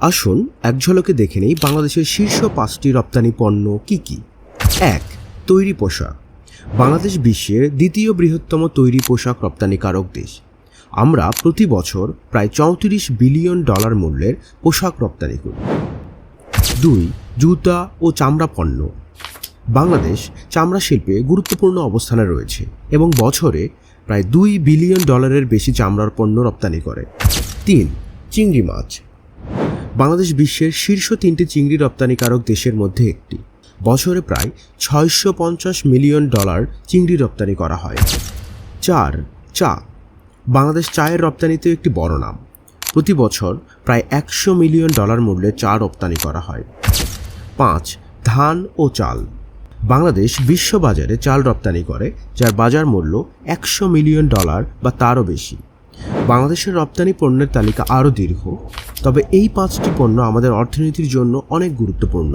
আসুন, এক ঝলকে দেখে নেই বাংলাদেশের শীর্ষ পাঁচটি রপ্তানি পণ্য কি কি? এক, তৈরি পোশাক। বাংলাদেশ বিশ্বের দ্বিতীয় বৃহত্তম তৈরি পোশাক রপ্তানিকারক দেশ। আমরা প্রতি বছর প্রায় চৌত্রিশ বিলিয়ন ডলার মূল্যের পোশাক রপ্তানি করি। দুই, জুতা ও চামড়া পণ্য। বাংলাদেশ চামড়া শিল্পে গুরুত্বপূর্ণ অবস্থানে রয়েছে এবং বছরে প্রায় দুই বিলিয়ন ডলারের বেশি চামড়ার পণ্য রপ্তানি করে। তিন, চিংড়ি মাছ। বাংলাদেশ বিশ্বের শীর্ষ তিনটি চিংড়ি রপ্তানিকারক দেশের মধ্যে একটি। বছরে প্রায় ছয়শো পঞ্চাশ মিলিয়ন ডলার চিংড়ি রপ্তানি করা হয়। চার, চা। বাংলাদেশ চায়ের রপ্তানিতে একটি বড় নাম। প্রতি বছর প্রায় একশো মিলিয়ন ডলার মূল্যে চা রপ্তানি করা হয়। পাঁচ, ধান ও চাল। বাংলাদেশ বিশ্ববাজারে চাল রপ্তানি করে, যার বাজার মূল্য একশো মিলিয়ন ডলার বা তারও বেশি। বাংলাদেশের রপ্তানি পণ্যের তালিকা আরও দীর্ঘ, তবে এই পাঁচটি পণ্য আমাদের অর্থনীতির জন্য অনেক গুরুত্বপূর্ণ।